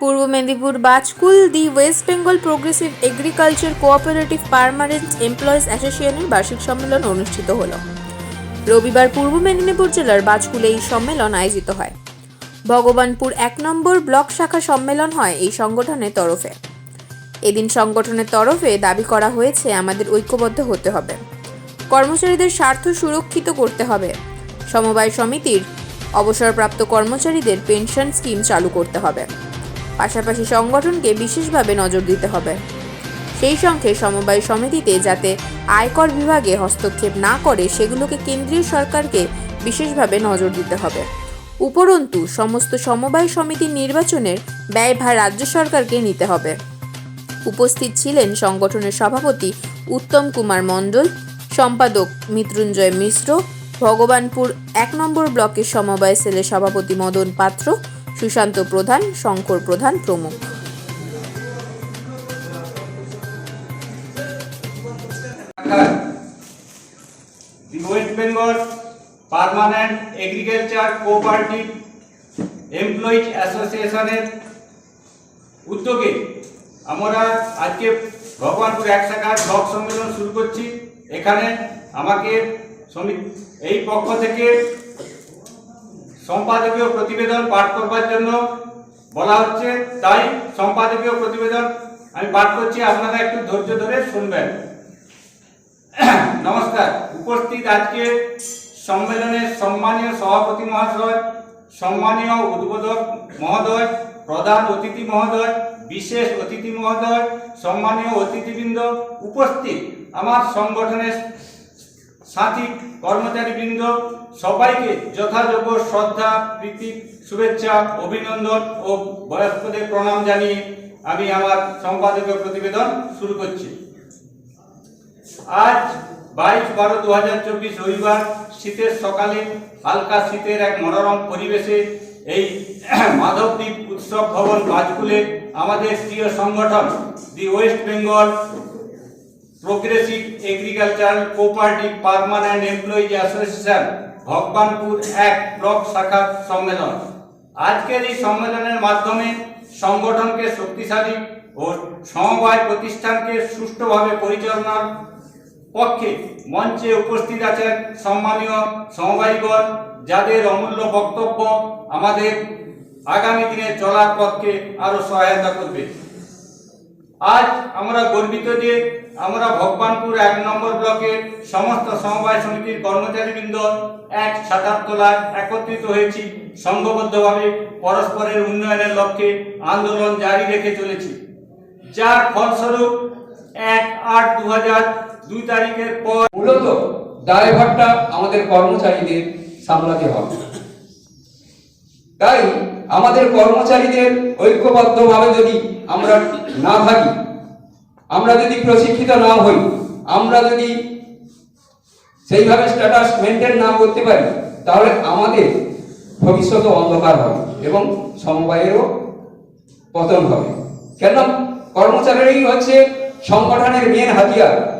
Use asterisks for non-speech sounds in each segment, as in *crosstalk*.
Purba Medinipur Bajkul the West Bengal Progressive Agriculture Cooperative Permanent Employees অ্যাসোসিয়েশনের বার্ষিক সম্মেলন অনুষ্ঠিত হল। রবিবার পূর্ব মেদিনীপুর জেলার বাজকুলে এই সম্মেলন আয়োজিত হয়। ভগবানপুর এক নম্বর ব্লক শাখা সম্মেলন হয় এই সংগঠনের তরফে। এদিন সংগঠনের তরফে দাবি করা হয়েছে, আমাদের ঐক্যবদ্ধ হতে হবে। কর্মচারীদের স্বার্থ সুরক্ষিত করতে হবে। সমবায় সমিতির অবসরপ্রাপ্ত কর্মচারীদের পেনশন স্কিম চালু করতে হবে। পাশাপাশি সংগঠনকে বিশেষভাবে নজর দিতে হবে। সেই সঙ্গে সমবায় সমিতিতে যাতে আয়কর বিভাগে হস্তক্ষেপ না করে সেগুলোকে কেন্দ্রীয় সরকারকে বিশেষভাবে নজর দিতে হবে। উপরন্তু, সমস্ত সমবায় সমিতির নির্বাচনের ব্যয়ভার রাজ্য সরকারকে নিতে হবে। উপস্থিত ছিলেন সংগঠনের সভাপতি উত্তম কুমার মণ্ডল, সম্পাদক মৃত্যুঞ্জয় মিশ্র, ভগবানপুর এক নম্বর ব্লকের সমবায় সেলের সভাপতি মদন পাত্র সুশান্ত প্রধান, শঙ্কর প্রধান প্রমুখ। The West Bengal Permanent Agriculture Cooperative Employees অ্যাসোসিয়েশনের উদ্যোগে আমরা আজকে ভগবানপুর এক শাখার ব্লক সম্মেলন শুরু করছি। এখানে আমাকে সমিতি এই পক্ষ থেকে সম্পাদকীয় প্রতিবেদন পাঠ করবার জন্য বলা হচ্ছে, তাই সম্পাদকীয় প্রতিবেদন আমি পাঠ করছি, আপনারা একটু ধৈর্য ধরে শুনবেন। নমস্কার, উপস্থিত আজকে সম্মেলনের সম্মানীয় সভাপতি মহাশয়, সম্মানীয় উদ্বোধক মহোদয়, প্রধান অতিথি মহোদয়, বিশেষ অতিথি মহোদয়, সম্মানীয় অতিথিবৃন্দ উপস্থিত। আমার সংগঠনের সাথী কর্মচারীবৃন্দ, সবাইকে যথাযোগ্য শ্রদ্ধা, প্রীতি, শুভেচ্ছা, অভিনন্দন ও বয়স্কদের প্রণাম জানিয়ে আমি আমার সম্পাদকীয় প্রতিবেদন শুরু করছি। আজ বাইশ বারো দু হাজার চব্বিশ রবিবার শীতের সকালে হালকা শীতের এক মনোরম পরিবেশে এই *clears throat* মাধবদ্বীপ উৎসব ভবন বাজকুলে আমাদের প্রিয় সংগঠন, the West Bengal Progressive Agricultural Cooperative Permanent Employees Association Bhagabanpur এক ব্লক শাখা সম্মেলন। আজকের এই সম্মেলনের মাধ্যমে সংগঠনকে শক্তিশালী ও সমবায় প্রতিষ্ঠানকে সুষ্ঠুভাবে পরিচালনার পক্ষে মঞ্চে উপস্থিত আছেন সম্মানীয় সমবায়ীগণ যাদের অমূল্য বক্তব্য আমাদের আগামী দিনে চলার পক্ষে আরও সহায়তা করবে। আজ আমরা গর্বিত যে আমরা ভগবানপুর এক নম্বর ব্লকের সমস্ত সমবায় সমিতির কর্মচারীবৃন্দ এক ছাতার তলায় একত্রিত হয়েছি। সংঘবদ্ধভাবে পরস্পরের উন্নয়নের লক্ষ্যে আন্দোলন জারি রেখে চলেছি। যার ফলস্বরূপ এক আট দু হাজার দুই তারিখের পর মূলত দায়ভারটা আমাদের কর্মচারীদের সামলাতে হবে। তাই আমাদের কর্মচারীদের ঐক্যবদ্ধভাবে যদি আমরা না থাকি, আমরা যদি প্রশিক্ষিত না হই, আমরা যদি সেইভাবে স্ট্যাটাস মেনটেন না করতে পারি, তাহলে আমাদের ভবিষ্যৎ অন্ধকার হবে এবং সমবায়েরও পতন হবে। কেন কর্মচারীরাই হচ্ছে সংগঠনের মেন হাতিয়ার।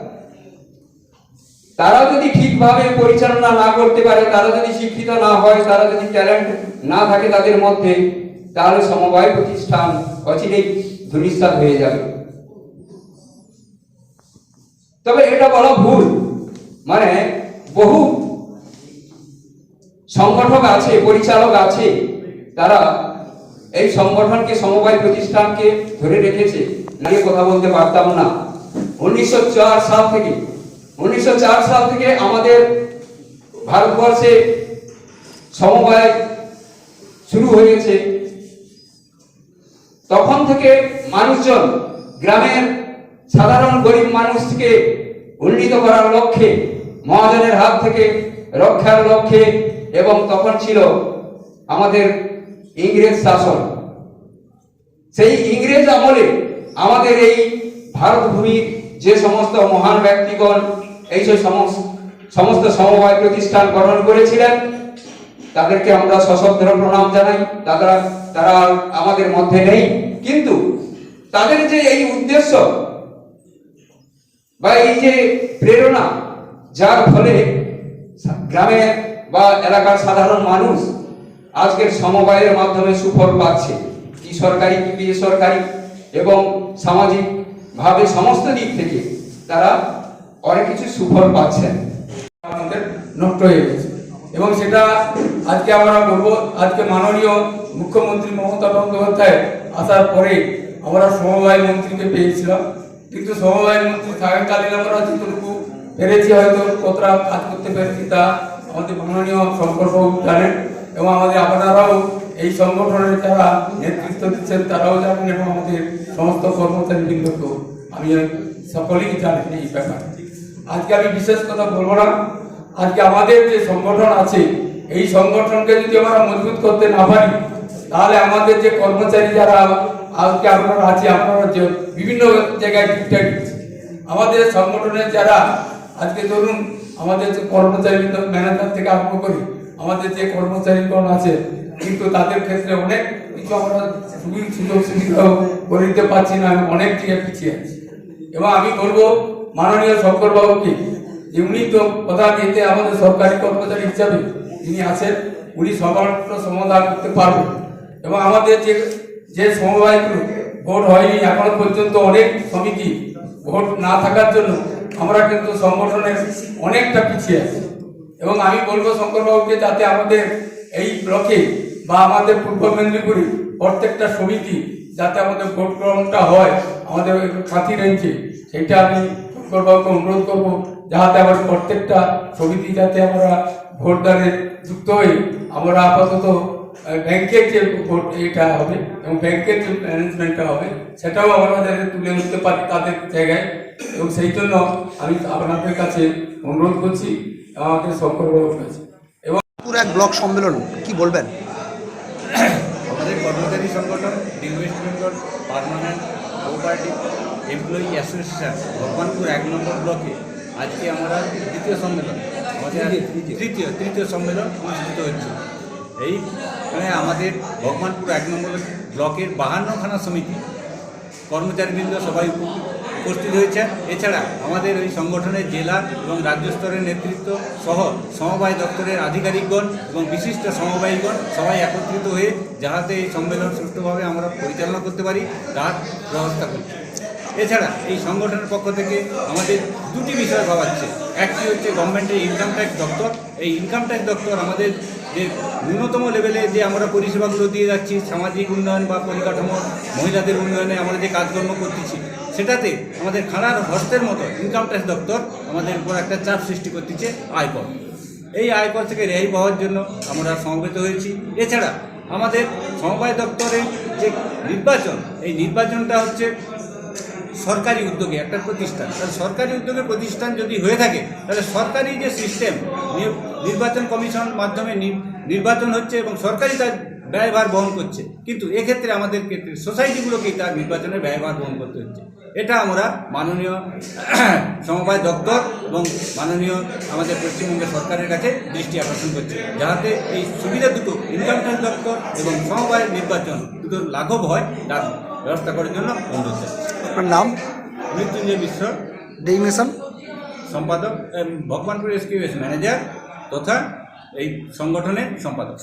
তারা যদি ঠিকভাবে পরিচালনা না করতে পারে, তারা যদি শিক্ষিত না হয়, তারা যদি ট্যালেন্ট না থাকে তাদের মধ্যে, তাহলে সমবায় প্রতিষ্ঠান অচিরেই ধূলিসাৎ হয়ে যাবে। তবে এটা বলা ভুল। মানে বহু সংগঠক আছে, পরিচালক আছে, তারা এই সংগঠনকে, সমবায় প্রতিষ্ঠানকে ধরে রেখেছে। নিয়ে কথা বলতে পারতাম না। উনিশশো চার সাল থেকে উনিশশো চার সাল থেকে আমাদের ভারতবর্ষে সমবায় শুরু হয়েছে। তখন থেকে মানুষজন গ্রামের সাধারণ গরিব মানুষকে উন্নীত করার লক্ষ্যে, মহাজনের হাত থেকে রক্ষার লক্ষ্যে এবং তখন ছিল আমাদের ইংরেজ শাসন। সেই ইংরেজ আমলে আমাদের এই ভারত ভূমির যে সমস্ত মহান ব্যক্তিগণ এই যে সমস্ত সমবায় প্রতিষ্ঠান গঠন করেছিলেন, তাদেরকে আমরা সশব্দ প্রণাম জানাই। তারা তারা আমাদের মধ্যে নেই। কিন্তু তাদের যে এই উদ্দেশ্য বা এই যে প্রেরণা, যার ফলে গ্রামের বা এলাকার সাধারণ মানুষ আজকের সমবায়ের মাধ্যমে সুফল পাচ্ছে। কি সরকারি, কি বেসরকারি এবং সামাজিকভাবে সমস্ত দিক থেকে তারা অনেক কিছু সুফল পাচ্ছেন। আমাদের নষ্ট হয়ে গেছে। এবং সেটা আজকে আমরা বলব, আজকে মাননীয় মুখ্যমন্ত্রী মমতা বন্দ্যোপাধ্যায় আসার পরে আমরা সমবায় মন্ত্রীকে পেয়েছিলাম। কিন্তু সমবায় মন্ত্রী থাকাকালীন আমরা যতটুকু পেরেছি হয়তো, কতটা কাজ করতে পেরেছি তা আমাদের মাননীয় শঙ্করবাবু জানেন। এবং আমাদের আপনারাও এই সংগঠনের যারা নেতৃত্ব দিচ্ছেন, তারাও জানেন। এবং আমাদের সমস্ত কর্মচারীবৃন্দকেও আমি সকলেই জানেন এই ব্যাপারে। আজকে আমি বিশেষ কথা বলব না। আজকে আমাদের যে সংগঠন আছে, এই সংগঠনকে যদি আমরা মজবুত করতে না পারি, তাহলে আমাদের যে কর্মচারী যারা আজকে আপনারা আছে, আপনারা যে বিভিন্ন জায়গায় ঠিকঠাক আমাদের সংগঠনের যারা, আজকে ধরুন আমাদের যে কর্মচারী ম্যানেজার থেকে আরম্ভ করি আমাদের যে কর্মচারীগণ আছে, কিন্তু তাদের ক্ষেত্রে অনেক কিছু আমরা সুযোগ সুবিধাও করে দিতে পারছি না, আমি অনেক জায়গায় পিছিয়ে আছি। এবং আমি বলব মাননীয় শঙ্কর বাবুকে যে উনি তো প্রধান এতে আমাদের সরকারি কর্মচারী হিসাবে যিনি আছেন, উনি সমস্ত সমাধান করতে পারবেন এবং আমাদের যে যে সমবায়গুলো ভোট হয়নি, এখনও পর্যন্ত অনেক সমিতি ভোট না থাকার জন্য আমরা কিন্তু সংগঠনের অনেকটা পিছিয়ে আছি। এবং আমি বলব শঙ্করবাবুকে যাতে আমাদের এই ব্লকে বা আমাদের পূর্ব মেদিনীপুরে প্রত্যেকটা সমিতি যাতে আমাদের ভোট গ্রহণটা হয়, আমাদের সাথী রয়েছে সেটা আমি শঙ্করবাবুকে অনুরোধ করব। যাতে আমার প্রত্যেকটা সমিতি যাতে আমরা ভোটদানে যুক্ত হই আমরা আপাতত ব্যাংকের যে ভোট এটা হবে এবং ব্যাংকের যে ম্যানেজমেন্টটা হবে সেটাও আমরা যাতে তুলে উঠতে পারি তাদের জায়গায়। এবং সেই জন্য আমি আপনাদের কাছে অনুরোধ করছি আমাদের শঙ্করবাবুর কাছে এবং পুরো এক ব্লক সম্মেলন কি বলবেন? আমাদের কর্মচারী সংগঠন West Bengal Permanent Cooperative Employee Association Bhagabanpur এক নম্বর ব্লকে আজকে আমরা দ্বিতীয় সম্মেলন আমাদের তৃতীয় তৃতীয় সম্মেলন অনুষ্ঠিত হচ্ছে। এইখানে আমাদের ভগবানপুর এক নম্বর ব্লকের বাহান্নখানা সমিতি কর্মচারীবৃন্দ সবাই উপস্থিত হয়েছে এছাড়া আমাদের ওই সংগঠনের জেলা এবং রাজ্য স্তরের নেতৃত্ব সহ সমবায় দপ্তরের আধিকারিকগণ এবং বিশিষ্ট সমবায়ীগণ সবাই একত্রিত হয়ে যাহাতে এই সম্মেলন সুষ্ঠুভাবে আমরা পরিচালনা করতে পারি তার ব্যবস্থা করছি। এছাড়া এই সংগঠনের পক্ষ থেকে আমাদের দুটি বিষয় ভাবাচ্ছে। একটি হচ্ছে গভর্নমেন্টের ইনকাম ট্যাক্স দপ্তর। এই ইনকাম ট্যাক্স দপ্তর আমাদের যে ন্যূনতম লেভেলে যে আমরা পরিষেবাগুলো দিয়ে যাচ্ছি, সামাজিক উন্নয়ন বা পরিকাঠামো, মহিলাদের উন্নয়নে আমরা যে কাজকর্ম করতেছি, সেটাতে আমাদের খানার হস্তের মতো ইনকাম ট্যাক্স দপ্তর আমাদের উপর একটা চাপ সৃষ্টি করতেছে আয়কর। এই আয়কর থেকে রেহাই পাওয়ার জন্য আমরা সমবেত হয়েছি। এছাড়া আমাদের সমবায় দপ্তরের যে নির্বাচন, এই নির্বাচনটা হচ্ছে সরকারি উদ্যোগে, একটা প্রতিষ্ঠান। তাহলে সরকারি উদ্যোগে প্রতিষ্ঠান যদি হয়ে থাকে, তাহলে সরকারি যে সিস্টেম নির্বাচন কমিশন মাধ্যমে নির্বাচন হচ্ছে এবং সরকারি তার ব্যয়ভার বহন করছে। কিন্তু এক্ষেত্রে আমাদের ক্ষেত্রে সোসাইটিগুলোকেই তার নির্বাচনের ব্যয়ভার বহন করতে হচ্ছে। এটা আমরা মাননীয় *clears throat* সমবায় দপ্তর এবং মাননীয় আমাদের পশ্চিমবঙ্গের সরকারের কাছে দৃষ্টি আকর্ষণ করছে যাতে এই সুবিধা দুটো ইনকাম ট্যাক্স দপ্তর এবং সমবায় নির্বাচন দুটোর লাঘব হয়, তার ব্যবস্থা করার জন্য অনুরোধ। আপনার নাম? মৃত্যুঞ্জয় বিশ্ব। ডেইনেশন? সম্পাদক ভগবানপুর এসকিউএস ম্যানেজার তথা এই সংগঠনের সম্পাদক।